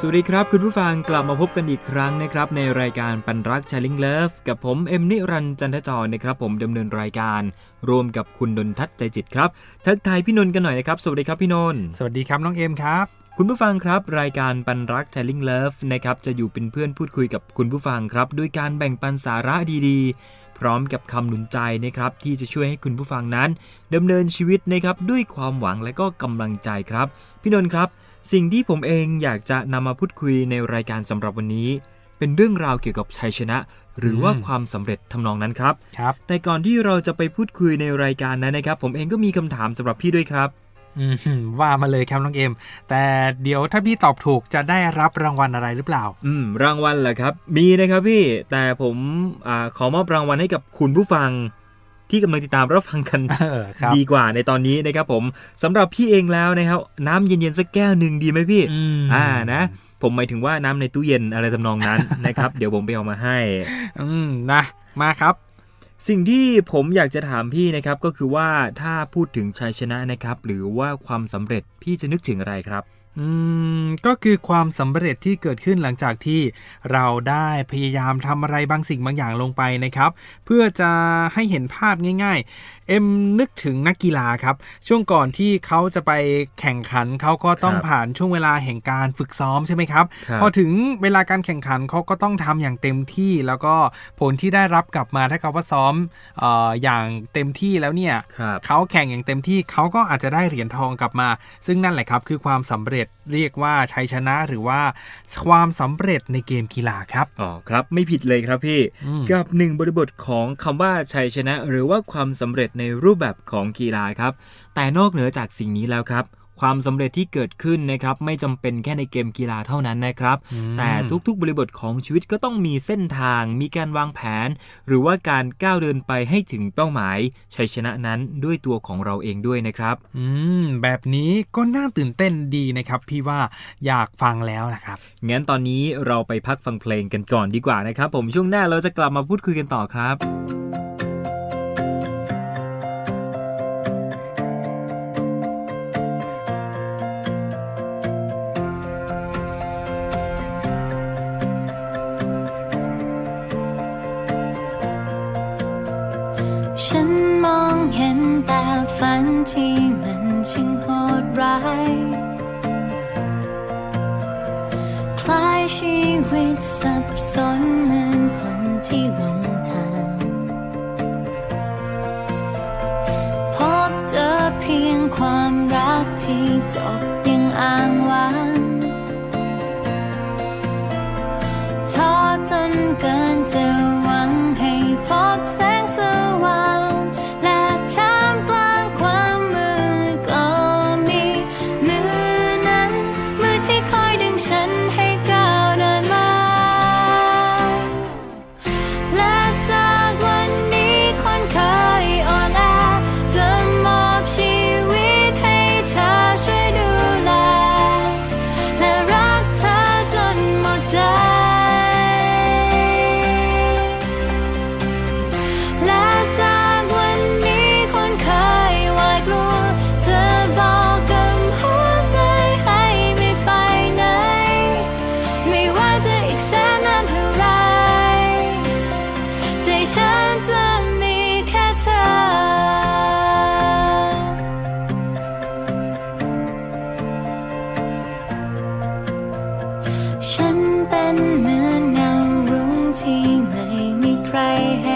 สวัสดีครับ คุณผู้ฟังกลับมาพบกันอีกครั้งนะครับ ในรายการปันรักชาลิงเลิฟกับผมเอ็มนิรันดร์จันทจรนะครับผมดำเนินรายการร่วมกับคุณนนทัศน์ใจจิตครับ ทักทายพี่นนท์กันหน่อยนะครับสวัสดีครับพี่นนท์สวัสดีครับน้องเอ็มครับคุณผู้ฟังครับ รายการปันรัก c h a l l i n g Love นะครับจะอยู่เป็นเพื่อนพูดคุยกับคุณผู้ฟังครับ ด้วยการแบ่งปันสาระดีๆ พร้อมกับคำหนุนใจนะครับ ที่จะช่วยให้คุณผู้ฟังนั้นดำเนินชีวิตนะครับด้วยความหวังและก็กำลังใจครับ พี่นนท์ครับ สิ่งที่ผมเองอยากจะนำมาพูดคุยในรายการสำหรับวันนี้ เป็นเรื่องราวเกี่ยวกับชัยชนะ หรือว่าอืมความสำเร็จทำนองนั้นครับ ครับ แต่ก่อนที่เราจะไปพูดคุยในรายการนั้นนะครับ ผมเองก็มีคำถามสำหรับพี่ด้วยครับอืมว่ามาเลยครับน้องเอ็มแต่เดี๋ยวถ้าพี่ตอบถูกจะได้รับรางวัลอะไรหรือเปล่า อืม รางวัลเหรอครับ มีนะครับพี่ แต่ผมอาขอมอบรางวัลให้กับคุณผู้ฟัง ที่กำลังติดตามรับฟังกันเออครับดีกว่าในตอนนี้นะครับผมสำหรับพี่เองแล้วนะครับ น้ำเย็นๆสักแก้วหนึ่งดีไหมพี่อืมอ่านะผมหมายถึงว่าน้ำในตู้เย็นอะไรทำนองนั้นนะครับ เดี๋ยวผมไปเอามาให้อืมนะมาครับสิ่งที่ผมอยากจะถามพี่นะครับก็คือว่าถ้าพูดถึงชัยชนะนะครับ หรือว่าความสำเร็จพี่จะนึกถึงอะไรครับ อืมก็คือความสำเร็จที่เกิดขึ้นหลังจากที่เราได้พยายามทำอะไรบางสิ่งบางอย่างลงไปนะครับ เพื่อจะให้เห็นภาพง่ายๆ เอ็มนึกถึงนักกีฬาครับ ช่วงก่อนที่เขาจะไปแข่งขันเขาก็ต้องครับผ่านช่วงเวลาแห่งการฝึกซ้อมใช่ไหมครับครับ พอถึงเวลาการแข่งขันเขาก็ต้องทำอย่างเต็มที่ แล้วก็ผลที่ได้รับกลับมาถ้าเขาว่าซ้อมเอออย่างเต็มที่แล้วเนี่ยครับเขาแข่งอย่างเต็มที่เขาก็อาจจะได้เหรียญทองกลับมา ซึ่งนั่นแหละครับคือความสำเร็จเรียกว่าชัยชนะหรือว่าความสำเร็จในเกมกีฬาครับอ๋อครับไม่ผิดเลยครับพี่อืมกับหนึ่งบริบทของคำว่าชัยชนะ หรือว่าความสำเร็จในรูปแบบของกีฬาครับ แต่นอกเหนือจากสิ่งนี้แล้วครับ ความสำเร็จที่เกิดขึ้นนะครับไม่จำเป็นแค่ในเกมกีฬาเท่านั้นนะครับอืมแต่ทุกๆ บริบทของชีวิตก็ต้องมีเส้นทาง มีการวางแผน หรือว่าการก้าวเดินไปให้ถึงเป้าหมายชัยชนะนั้นด้วยตัวของเราเองด้วยนะครับอืมแบบนี้ก็น่าตื่นเต้นดีนะครับ พี่ว่าอยากฟังแล้วนะครับงั้นตอนนี้เราไปพักฟังเพลงกันก่อนดีกว่านะครับ ผมช่วงหน้าเราจะกลับมาพูดคุยกันต่อครับ เที่ไม่มีใครเห็น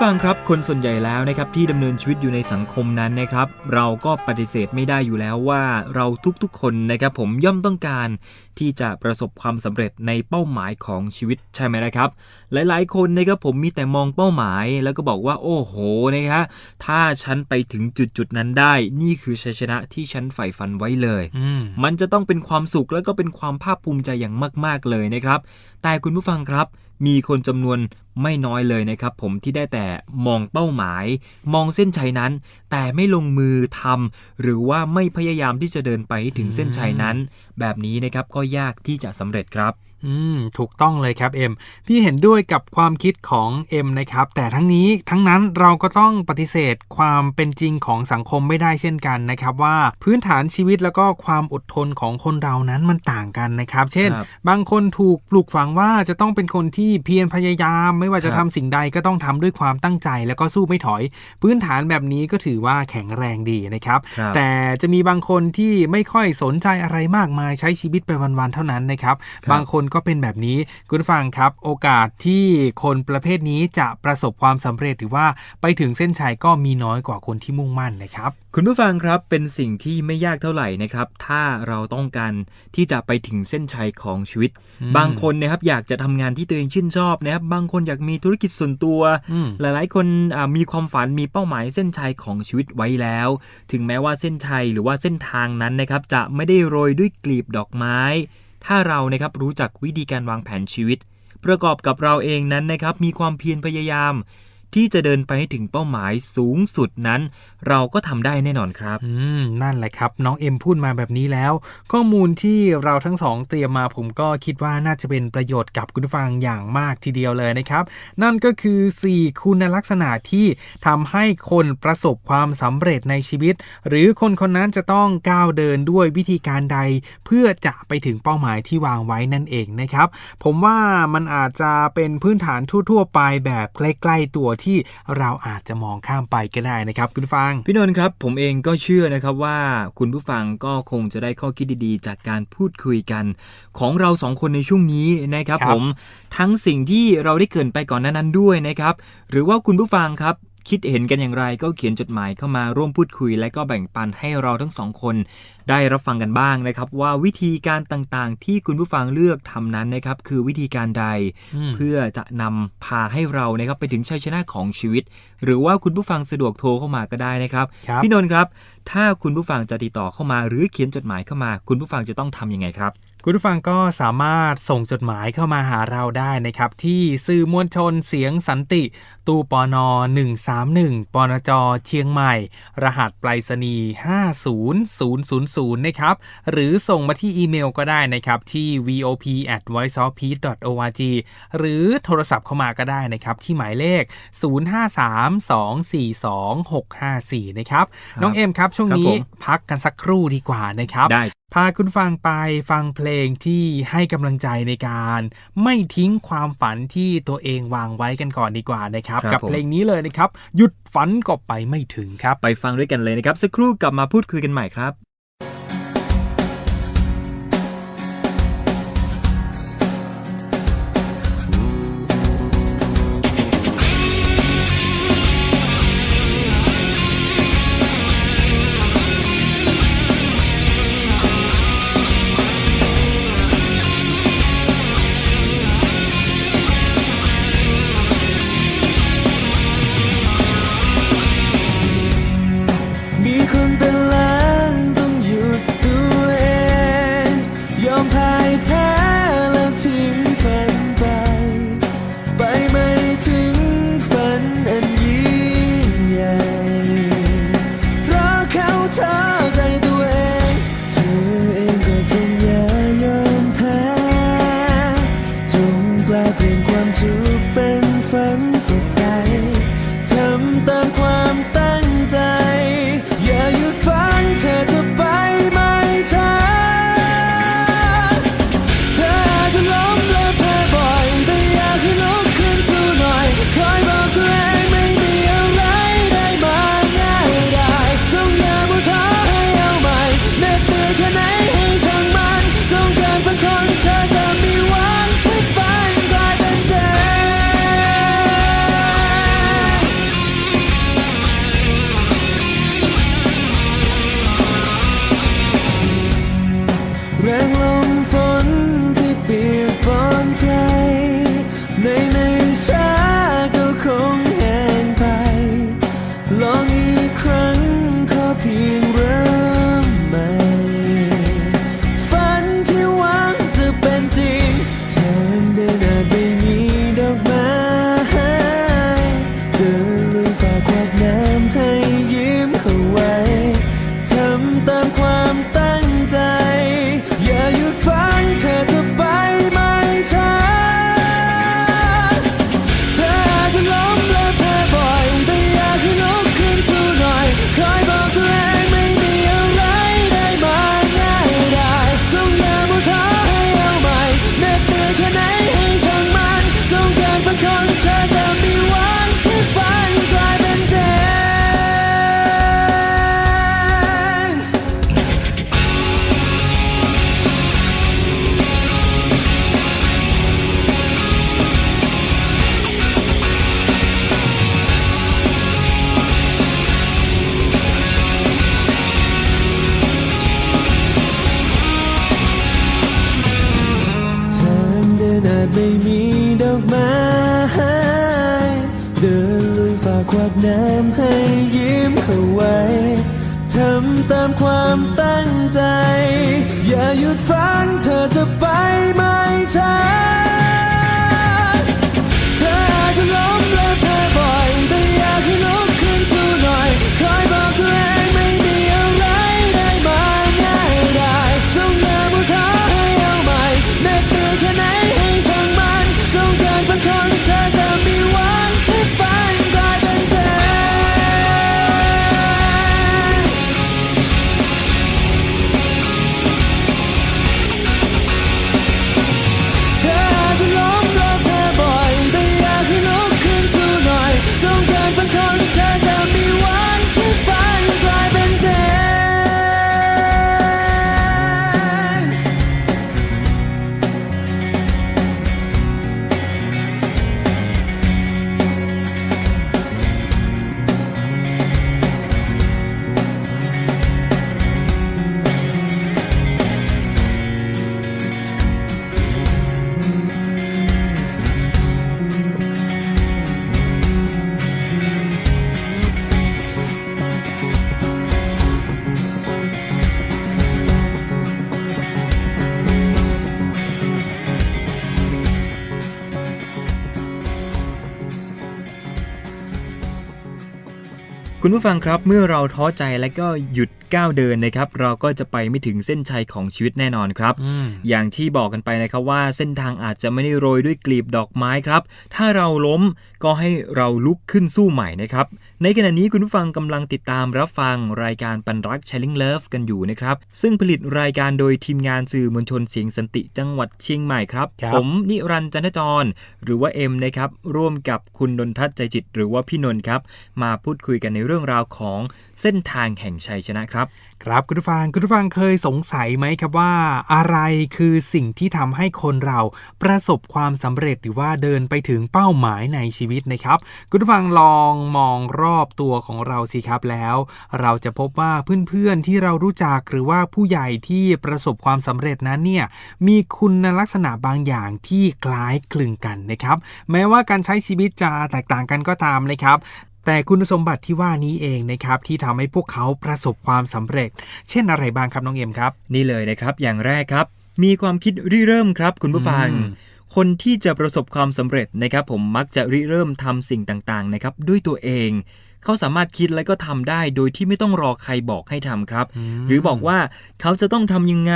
ผู้ฟังครับคนส่วนใหญ่แล้วนะครับที่ดำเนินชีวิตอยู่ในสังคมนั้นนะครับ เราก็ปฏิเสธไม่ได้อยู่แล้วว่าเราทุกๆคนนะครับผมย่อมต้องการที่จะประสบความสำเร็จในเป้าหมายของชีวิตใช่ไหมนะครับ หลายๆ คนนะครับผมมีแต่มองเป้าหมายแล้วก็บอกว่าโอ้โหนะครับถ้าฉันไปถึงจุดๆนั้นได้ นี่คือชัยชนะที่ฉันใฝ่ฝันไว้เลยอืมมันจะต้องเป็นความสุขแล้วก็เป็นความภาคภูมิใจอย่างมาก ๆเลยนะครับ แต่คุณผู้ฟังครับ มีคนจำนวนไม่น้อยเลยนะครับผมที่ได้แต่มองเป้าหมาย มองเส้นชัยนั้น แต่ไม่ลงมือทำหรือว่าไม่พยายามที่จะเดินไปให้ถึงเส้นชัยนั้น แบบนี้นะครับก็ยากที่จะสำเร็จครับ อืม ถูกต้องเลยครับเอ็มพี่เห็นด้วยกับความคิดของเอ็มนะครับ แต่ทั้งนี้ทั้งนั้นเราก็ต้องปฏิเสธความเป็นจริงของสังคมไม่ได้เช่นกันนะครับ ว่าพื้นฐานชีวิตแล้วก็ความอดทนของคนเรานั้นมันต่างกันนะครับ เช่นครับบางคนถูกปลูกฝังว่าจะต้องเป็นคนที่เพียรพยายาม ไม่ว่าจะครัทำบสิ่งใดก็ต้องทำด้วยความตั้งใจแล้วก็สู้ไม่ถอย พื้นฐานแบบนี้ก็ถือว่าแข็งแรงดีนะครับครับแต่จะมีบางคนที่ไม่ค่อยสนใจอะไรมากมายใช้ชีวิตไปวันๆเท่านั้นนะครับครับบางคนก็เป็นแบบนี้คุณผู้ฟังครับ โอกาสที่คนประเภทนี้จะประสบความสำเร็จหรือว่าไปถึงเส้นชัยก็มีน้อยกว่าคนที่มุ่งมั่นนะครับ คุณผู้ฟังครับเป็นสิ่งที่ไม่ยากเท่าไหร่นะครับ ถ้าเราต้องการที่จะไปถึงเส้นชัยของชีวิตอืมบางคนนะครับอยากจะทำงานที่ตัวเองชื่นชอบนะครับบางคนอยากมีธุรกิจส่วนตัวอืมหลายๆ คนอ่ามีความฝันมีเป้าหมายเส้นชัยของชีวิตไว้แล้ว ถึงแม้ว่าเส้นชัยหรือว่าเส้นทางนั้นนะครับจะไม่ได้โรยด้วยกลีบดอกไม้ ถ้าเรานะครับรู้จักวิธีการวางแผนชีวิต ประกอบกับเราเองนั้นนะครับมีความเพียรพยายาม ที่จะเดินไปให้ถึงเป้าหมายสูงสุดนั้น เราก็ทำได้แน่นอนครับอืมนั่นแหละครับ น้องเอ็มพูดมาแบบนี้แล้ว ข้อมูลที่เราทั้งสองเตรียมมาผมก็คิดว่าน่าจะเป็นประโยชน์กับคุณผู้ฟังอย่างมากทีเดียวเลยนะครับ นั่นก็คือ 4 คุณลักษณะที่ทำให้คนประสบความสำเร็จในชีวิต หรือคนคนนั้นจะต้องก้าวเดินด้วยวิธีการใด เพื่อจะไปถึงเป้าหมายที่วางไว้นั่นเองนะครับ ผมว่ามันอาจจะเป็นพื้นฐานทั่ว ๆ ไปแบบใกล้ ๆ ตัวที่เราอาจจะมองข้ามไปก็ได้นะครับคุณผู้ฟัง พี่นนท์ครับผมเองก็เชื่อนะครับว่าคุณผู้ฟังก็คงจะได้ข้อคิดดีๆ จากการพูดคุยกัน ของเราสองคนในช่วงนี้นะครับครับผมทั้งสิ่งที่เราได้เกรินไปก่อนหนานั้นด้วยนะครับ หรือว่าคุณผู้ฟังครับ คิดเห็นกันอย่างไรก็เขียนจดหมายเข้ามาร่วมพูดคุย และก็แบ่งปันให้เราทั้งสองคน ได้รับฟังกันบ้างนะครับ ว่าวิธีการต่างๆ ที่คุณผู้ฟังเลือกทำนั้นนะครับคือวิธีการใดมเพื่อจะนำพาให้เรานะครับไปถึงชัยชนะของชีวิต หรือว่าคุณผู้ฟังสะดวกโทรเข้ามาก็ได้นะครับครับพี่นนท์ครับ ถ้าคุณผู้ฟังจะติดต่อเข้ามา หรือเขียนจดหมายเข้ามา คุณผู้ฟังจะต้องทำยังไงครับ คุณผู้ฟังก็สามารถส่งจดหมายเข้ามาหาเราได้นะครับ ที่สื่อมวลชนเสียงสันติ ตู้ปอนอ131ปนจเชียงใหม่ รหัสไปรษณีย์50000 นะครับ หรือส่งมาที่อีเมลก็ได้นะครับ ที่ vop at voiceofpeace org หรือโทรศัพท์เข้ามาก็ได้นะครับ ที่หมายเลข 0532422654 นะครับ น้องเอ็มครับ ช่วงครับนี้ผมพักกันสักครู่ดีกว่านะครับได้ พาคุณฟังไปฟังเพลงที่ให้กำลังใจในการ ไม่ทิ้งความฝันที่ตัวเองวางไว้กันก่อนดีกว่านะครับครับกับผมเพลงนี้เลยนะครับ หยุดฝันก็ไปไม่ถึงครับ ไปฟังด้วยกันเลยนะครับ สักครู่กลับมาพูดคุยกันใหม่ครับ ตั้งใจ อย่าหยุดฝันเธอจะไปไม่ทัน คุณผู้ฟังครับเมื่อเราท้อใจและก็หยุดก้าวเดินนะครับ เราก็จะไปไม่ถึงเส้นชัยของชีวิตแน่นอนครับอืมอย่างที่บอกกันไปนะครับว่าเส้นทางอาจจะไม่ได้โรยด้วยกลีบดอกไม้ครับ ถ้าเราล้มก็ให้เราลุกขึ้นสู้ใหม่นะครับ ในขณะนี้คุณผู้ฟังกำลังติดตามรับฟังรายการปันรัก Sharing Love กันอยู่นะครับ ซึ่งผลิตรายการโดยทีมงานสื่อมวลชนเสียงสันติจังหวัดเชียงใหม่ครับครับผมนิรันดร์จันทจร หรือว่าเอ็มนะครับร่วมกับคุณนนทัศน์ใจจิต หรือว่าพี่นนท์ครับมาพูดคุยกันในเรื่องราวของเส้นทางแห่งชัยชนะครับ ครับคุณผู้ฟังคุณผู้ฟังเคยสงสัยไหมครับว่า อะไรคือสิ่งที่ทำให้คนเราประสบความสำเร็จหรือว่าเดินไปถึงเป้าหมายในชีวิตนะครับ คุณผู้ฟังลองมองรอบตัวของเราสิครับแล้ว เราจะพบว่าเพื่อนๆที่เรารู้จักหรือว่าผู้ใหญ่ที่ประสบความสำเร็จนั้นเนี่ยมีคุณลักษณะบางอย่างที่คล้ายคลึงกันนะครับ แม้ว่าการใช้ชีวิตจะแตกต่างกันก็ตามนะครับ แต่คุณสมบัติที่ว่านี้เองนะครับที่ทำให้พวกเขาประสบความสำเร็จ เช่นอะไรบ้างครับน้องเอ็มครับ นี่เลยนะครับ อย่างแรกครับ มีความคิดริเริ่มครับ คุณผู้ฟังอืมคนที่จะประสบความสำเร็จนะครับ ผมมักจะริเริ่มทำสิ่งต่างๆนะครับด้วยตัวเองเขาสามารถคิดและก็ทำได้โดยที่ไม่ต้องรอใครบอกให้ทำครับมหรือบอกว่าเขาจะต้องทำยังไง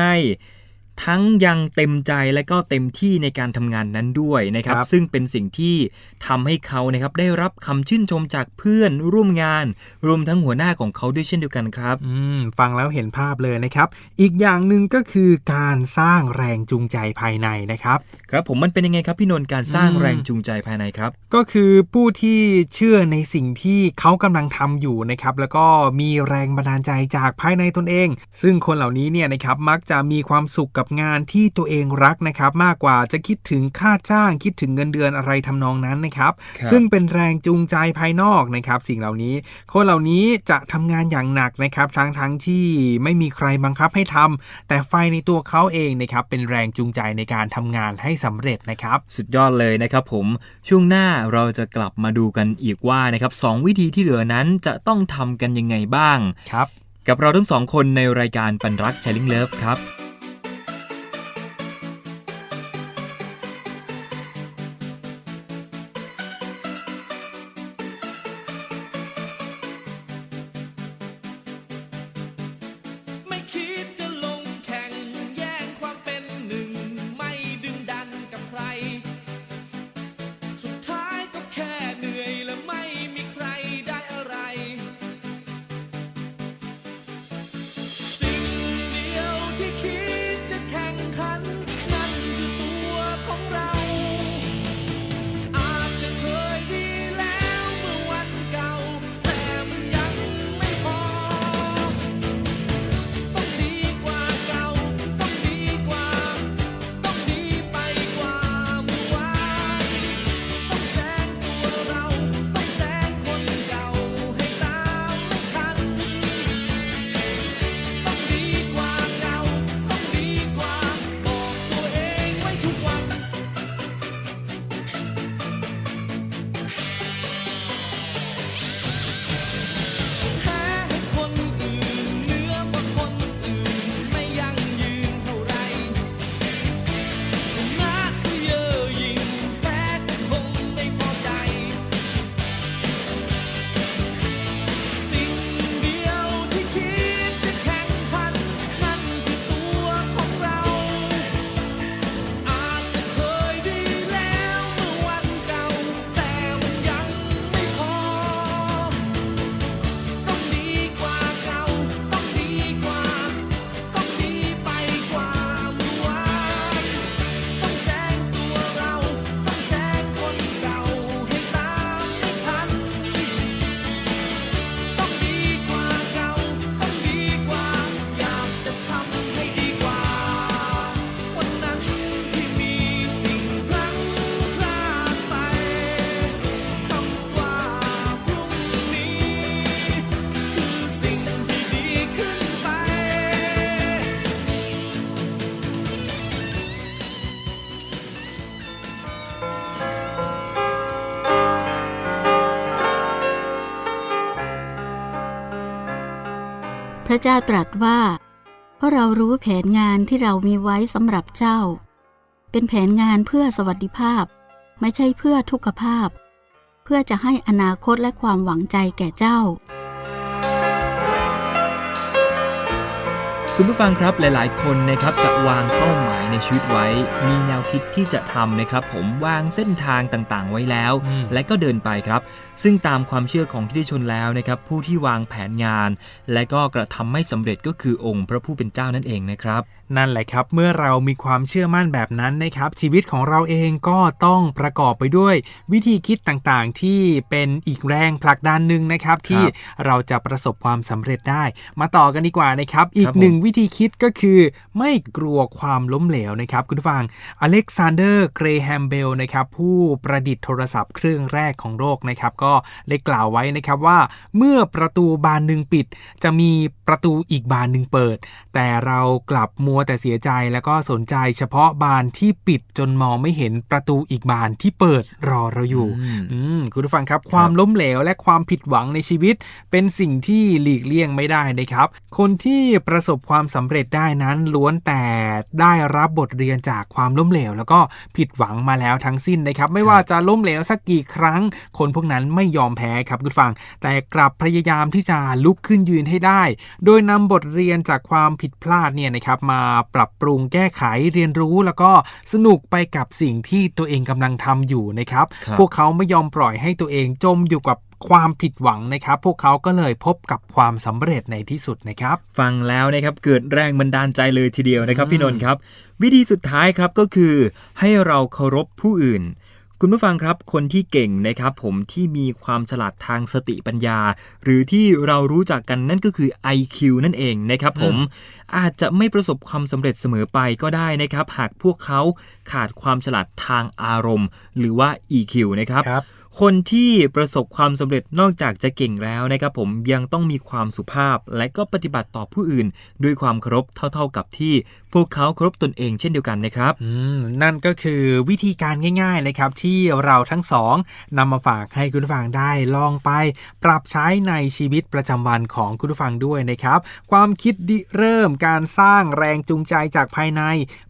ทั้งยังเต็มใจและก็เต็มที่ในการทำงานนั้นด้วยนะครับ ครับซึ่งเป็นสิ่งที่ทำให้เขานะครับได้รับคำชื่นชมจากเพื่อนร่วมงาน รวมทั้งหัวหน้าของเขาด้วยเช่นเดียวกันครับ อืมฟังแล้วเห็นภาพเลยนะครับ อีกอย่างหนึ่งก็คือการสร้างแรงจูงใจภายในนะครับ ครับผมมันเป็นยังไงครับพี่นนท์การสร้างอืม แรงจูงใจภายในครับ ก็คือผู้ที่เชื่อในสิ่งที่เขากำลังทำอยู่นะครับ แล้วก็มีแรงบันดาลใจจากภายในตนเอง ซึ่งคนเหล่านี้เนี่ยนะครับมักจะมีความสุขกับงานที่ตัวเองรักนะครับ มากกว่าจะคิดถึงค่าจ้างคิดถึงเงินเดือนอะไรทำนองนั้นนะครับครับ ซึ่งเป็นแรงจูงใจภายนอกนะครับ สิ่งเหล่านี้ คนเหล่านี้จะทำงานอย่างหนักนะครับ ทั้งทั้งที่ไม่มีใครบังคับให้ทำแต่ไฟในตัวเขาเองนะครับเป็นแรงจูงใจในการทำงานให้สำเร็จนะครับ สุดยอดเลยนะครับผมช่วงหน้าเราจะกลับมาดูกันอีกว่านะครับสองวิธีที่เหลือนั้นจะต้องทำกันยังไงบ้างครับ กับเราทั้งสองคนในรายการปันรัก Sharing Love ครับ ระเจ้าตรัสว่า เพราะเรารู้แผนงานที่เรามีไว้สำหรับเจ้า เป็นแผนงานเพื่อสวัสดิภาพ ไม่ใช่เพื่อทุกขภาพ เพื่อจะให้อนาคตและความหวังใจแก่เจ้า คุณผู้ฟังครับหลาย ๆ คนนะครับจะวางเป้าหมายในชีวิตไว้ มีแนวคิดที่จะทำนะครับ ผมวางเส้นทางต่างๆ ไว้แล้วอืมและก็เดินไปครับ ซึ่งตามความเชื่อของที่ได้ชนแล้วนะครับ ผู้ที่วางแผนงาน และก็กระทำไม่สำเร็จก็คือองค์พระผู้เป็นเจ้านั่นเองนะครับนั่นแหละครับ เมื่อเรามีความเชื่อมั่นแบบนั้นนะครับ ชีวิตของเราเองก็ต้องประกอบไปด้วยวิธีคิดต่างๆ ที่เป็นอีกแรงผลักดันหนึ่งนะครับ ที่เราจะประสบความสำเร็จได้ มาต่อกันดีกว่านะครับ อีกครับผมหนึ่งวิธีคิดก็คือ ไม่กลัวความล้มเหลวนะครับ คุณผู้ฟังอเล็กซานเดอร์เกรแฮมเบลนะครับผู้ประดิษฐ์โทรศัพท์เครื่องแรกของโลกนะครับ ก็ได้กล่าวไว้นะครับว่า เมื่อประตูบานหนึ่งปิด จะมีประตูอีกบานหนึ่งเปิด แต่เรากลับมัวแต่เสียใจแล้วก็สนใจเฉพาะบานที่ปิดจนมองไม่เห็นประตูอีกบานที่เปิดรอเราอยู่อืมอืมคุณผู้ฟังครับ ความล้มเหลวและความผิดหวังในชีวิต เป็นสิ่งที่หลีกเลี่ยงไม่ได้นะครับ คนที่ประสบความสำเร็จได้นั้นล้วนแต่ได้รับบทเรียนจากความล้มเหลว แล้วก็ผิดหวังมาแล้วทั้งสิ้นนะครับ ไม่ว่าจะล้มเหลวสักกี่ครั้ง คนพวกนั้นไม่ยอมแพ้ครับคุณผู้ฟัง แต่กลับพยายามที่จะลุกขึ้นยืนให้ได้ โดยนำบทเรียนจากความผิดพลาดเนี่ยนะครับมาปรับปรุงแก้ไขเรียนรู้ แล้วก็สนุกไปกับสิ่งที่ตัวเองกำลังทำอยู่นะครับครับ พวกเขาไม่ยอมปล่อยให้ตัวเองจมอยู่กับความผิดหวังนะครับ พวกเขาก็เลยพบกับความสำเร็จในที่สุดนะครับ ฟังแล้วนะครับเกิดแรงบันดาลใจเลยทีเดียวนะครับอืมพี่นนท์ครับ วิธีสุดท้ายครับก็คือให้เราเคารพผู้อื่น คุณผู้ฟังครับคนที่เก่งนะครับผมที่มีความฉลาดทางสติปัญญา หรือที่เรารู้จักกันนั่นก็คือ IQ นั่นเองนะครับผมอาจจะไม่ประสบความสำเร็จเสมอไปก็ได้นะครับ หากพวกเขาขาดความฉลาดทางอารมณ์ หรือว่า EQ นะครับครับ คนที่ประสบความสำเร็จนอกจากจะเก่งแล้วนะครับผมยังต้องมีความสุภาพ และก็ปฏิบัติต่อผู้อื่น ด้วยความเคารพเท่า ๆกับที่พวกเขาเคารพตนเองเช่นเดียวกันนะครับนั่นก็คือวิธีการง่ายๆนะครับที่เราทั้งสองนำมาฝากให้คุณผู้ฟังได้ลองไป ปรับใช้ในชีวิตประจำวันของคุณผู้ฟังด้วยนะครับ ความคิดดิเริ่มการสร้างแรงจูงใจจากภายใน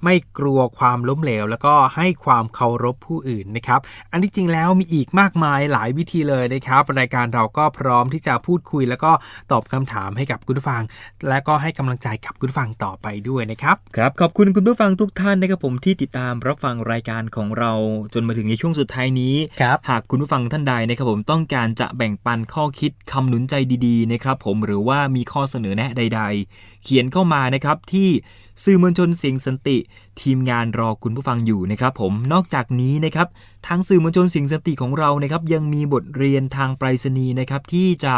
ไม่กลัวความล้มเหลว แล้วก็ให้ความเคารพผู้อื่นนะครับ อันที่จริงแล้วมีอีกมากมายหลายวิธีเลยนะครับ รายการเราก็พร้อมที่จะพูดคุย แล้วก็ตอบคำถามให้กับคุณผู้ฟัง และก็ให้กำลังใจกับคุณผู้ฟังต่อไปด้วยนะครับครับขอบคุณคุณผู้ฟังทุกท่านนะครับผมที่ติดตามรับฟังรายการของเราจนมาถึงในช่วงสุดท้ายนี้ครับหากคุณผู้ฟังท่านใดนะครับผมต้องการจะแบ่งปันข้อคิดคำหนุนใจดีๆนะครับผมหรือว่ามีข้อเสนอแนะใด ๆ เขียนเข้ามานะครับที่ สื่อมวลชนเสียงสันติ ทีมงานรอคุณผู้ฟังอยู่นะครับผมนอกจากนี้นะครับทางสื่อมวลชนเสียงสันติของเรานะครับยังมีบทเรียนทางไปรษณีย์นะครับที่จะ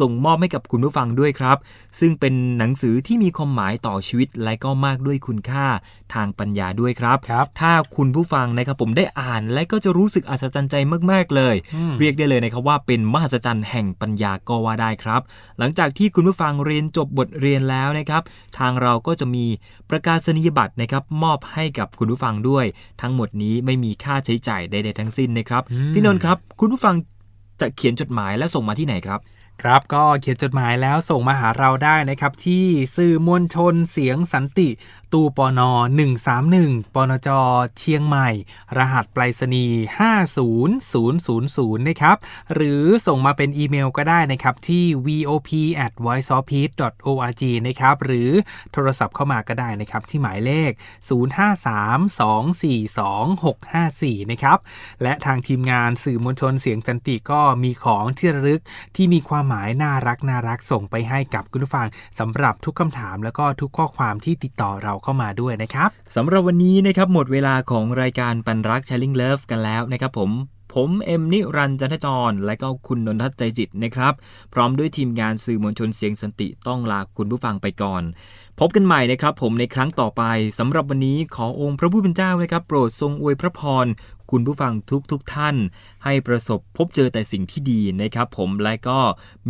ส่งมอบให้กับคุณผู้ฟังด้วยครับ ซึ่งเป็นหนังสือที่มีความหมายต่อชีวิตและก็มากด้วยคุณค่าทางปัญญาด้วยครับครับถ้าคุณผู้ฟังนะครับผมได้อ่านและก็จะรู้สึกอัศจรรย์ใจมาก ๆเลยอืมเรียกได้เลยนะครับว่าเป็นมหัศจรรย์แห่งปัญญาก็ว่าได้ครับ หลังจากที่คุณผู้ฟังเรียนจบบทเรียนแล้วนะครับ ทางเราก็จะมี ประกาศนียบัตรนะครับมอบให้กับคุณผู้ฟังด้วย ทั้งหมดนี้ไม่มีค่าใช้จ่ายใดๆทั้งสิ้นนะครับอืมพี่นนท์ครับ คุณผู้ฟังจะเขียนจดหมายและส่งมาที่ไหนครับครับก็เขียนจดหมายแล้วส่งมาหาเราได้นะครับ ที่สื่อมวลชนเสียงสันติ ตู้ปอนอ131ปนจเชียงใหม่ รหัสไปรษณีย์50000 นะครับ หรือส่งมาเป็นอีเมลก็ได้นะครับ ที่ vop at voiceofpeace org นะครับ หรือโทรศัพท์เข้ามาก็ได้นะครับ ที่หมายเลข 0532422654 นะครับ และทางทีมงานสื่อมวลชนเสียงสันติก็มีของที่ระลึกที่มีความหมายน่ารักน่ารักส่งไปให้กับคุณผู้ฟังสำหรับทุกคำถามแล้วก็ทุกข้อความที่ติดต่อเราเข้ามาด้วยนะครับสำหรับวันนี้นะครับหมดเวลาของรายการปันรัก Sharing Love กันแล้วนะครับผมผมเอ็มนิรันดร์จันทจร และก็คุณนนทัศน์ใจจิตนะครับ พร้อมด้วยทีมงานสื่อมวลชนเสียงสันติต้องลาคุณผู้ฟังไปก่อน พบกันใหม่นะครับ ผมในครั้งต่อไปสำหรับวันนี้ขอองค์พระผู้เป็นเจ้านะครับ โปรดทรงอวยพระพรคุณผู้ฟังทุกทุกๆท่าน ให้ประสบพบเจอแต่สิ่งที่ดีนะครับ ผมและก็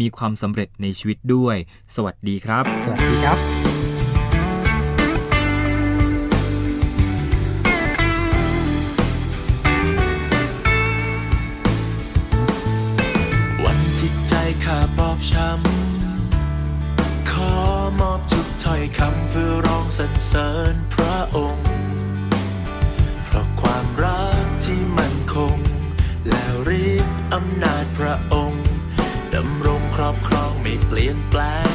มีความสำเร็จในชีวิตด้วย สวัสดีครับ สวัสดีครับ เสริญพระองค์ เพราะความรักที่มันคง และฤทธิ์อำนาจพระองค์ดำรงครอบครองไม่เปลี่ยนแปลง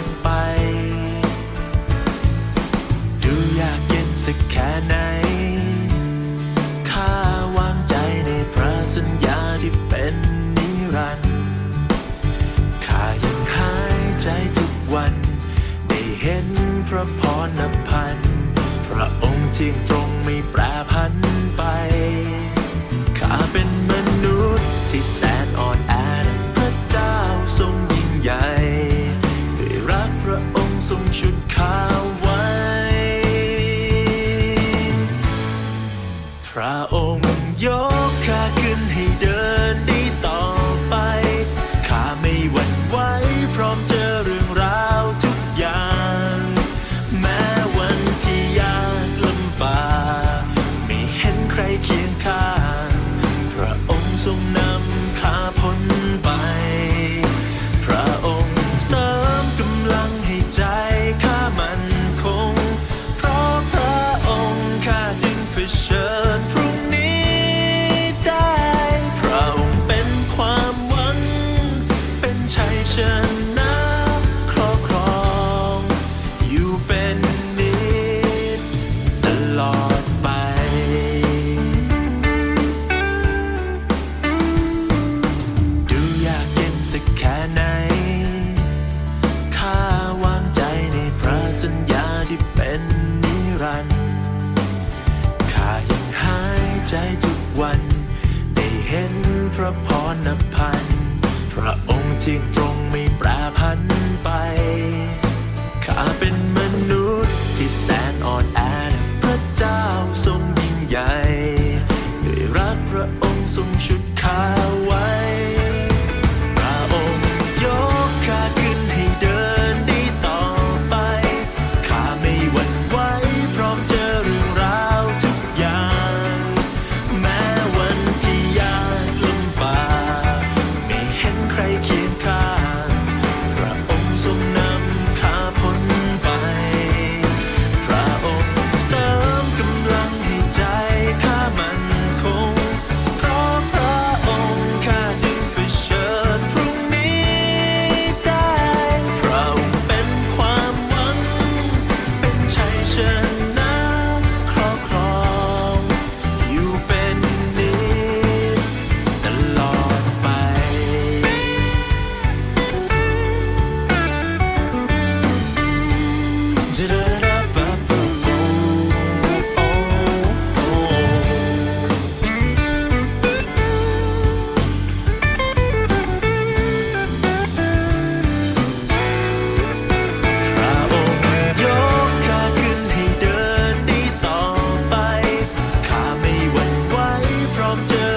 sculptor